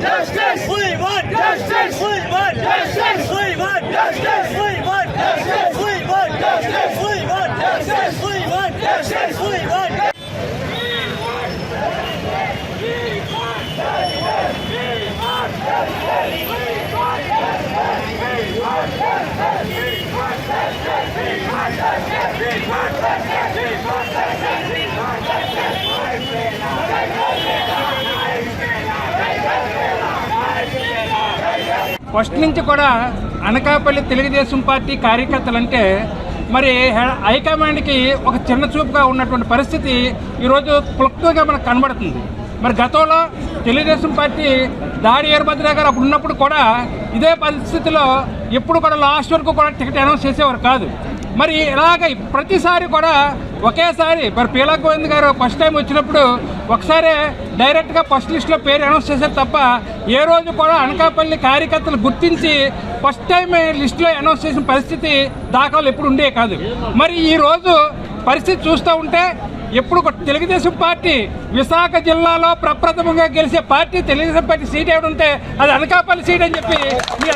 justice! We want Yes! We want Yes! We want Yes! First నుంచి కూడా Anakapalli Telugu Desam party కార్యకర్తలు అంటే మరి హైకమాండ్కి ఒక చిన్న చూపుగా ఉన్నటువంటి పరిస్థితి ఈరోజు క్లుప్తంగా మనకు కనబడుతుంది. మరి గతంలో తెలుగుదేశం పార్టీ దాడి వీరభద్ర గారు అప్పుడు ఉన్నప్పుడు కూడా ఇదే పరిస్థితిలో ఎప్పుడు కూడా లాస్ట్ వరకు కూడా టికెట్ అనౌన్స్ చేసేవారు కాదు. మరి ఇలాగ ప్రతిసారి కూడా ఒకేసారి మరి పీలా గోవింద్ గారు ఫస్ట్ టైం వచ్చినప్పుడు ఒకసారి డైరెక్ట్గా ఫస్ట్ లిస్ట్లో పేరు అనౌన్స్ చేశారు తప్ప ఏ రోజు కూడా అనకాపల్లి కార్యకర్తలు గుర్తించి ఫస్ట్ టైం లిస్టులో అనౌన్స్ చేసిన పరిస్థితి దాఖలు ఎప్పుడు ఉండే కాదు. మరి ఈరోజు పరిస్థితి చూస్తూ ఉంటే ఎప్పుడు ఒక తెలుగుదేశం పార్టీ విశాఖ జిల్లాలో ప్రప్రథమంగా గెలిచే పార్టీ తెలుగుదేశం పార్టీ సీట్ ఏమిటి ఉంటే అది అనకాపల్లి సీట్ అని చెప్పి మీ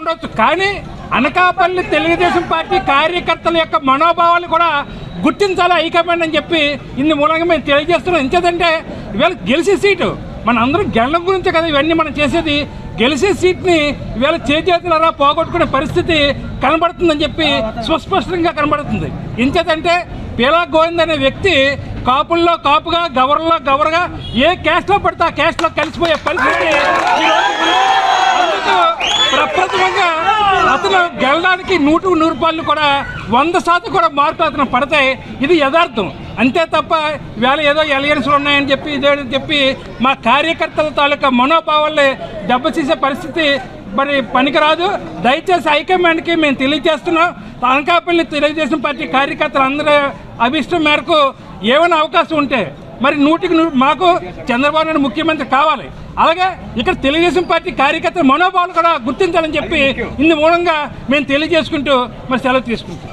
ఉండొచ్చు. కానీ అనకాపల్లి తెలుగుదేశం పార్టీ కార్యకర్తల యొక్క మనోభావాలు కూడా గుర్తించాలి హైకమాండ్ అని చెప్పి ఇన్ని మూలంగా మేము తెలియజేస్తున్నాం. ఎంచేదంటే ఇవాళ గెలిచే సీటు. మన అందరం గెలడం గురించే కదా ఇవన్నీ మనం చేసేది. గెలిచే సీట్ని ఇవాళ చేతులరా పోగొట్టుకునే పరిస్థితి కనబడుతుందని చెప్పి సుస్పష్టంగా కనబడుతుంది. ఎంచేదంటే పీలా గోవింద్ అనే వ్యక్తి కాపుల్లో కాపుగా గవర్లో గవర్గా ఏ క్యాస్ట్లో పడితే ఆ క్యాస్ట్లో కలిసిపోయే పరిస్థితి ప్రప్రథమంగా గెలడానికి నూటు నూరు రూపాయలు కూడా వంద శాతం కూడా మార్కులు అతను పడతాయి ఇది యథార్థం. అంతే తప్ప వేళ ఏదో ఎలియన్స్లు ఉన్నాయని చెప్పి ఇదే చెప్పి మా కార్యకర్తల తాలూకా మనోభావాల్ని దెబ్బతీసే పరిస్థితి మరి పనికిరాదు. దయచేసి హైకమాండ్కి మేము తెలియజేస్తున్నాం. అనకాపల్లి తెలుగుదేశం పార్టీ కార్యకర్తలు అందరూ అభిష్టం మేరకు ఏమైనా అవకాశం ఉంటే మరి నూటికి నూ మాకు చంద్రబాబు నాయుడు ముఖ్యమంత్రి కావాలి. అలాగే ఇక్కడ తెలుగుదేశం పార్టీ కార్యకర్తల మనోభావాలు కూడా గుర్తించాలని చెప్పి ఇందు మూలంగా మేము తెలియజేసుకుంటూ మరి సెలవు తీసుకుంటాం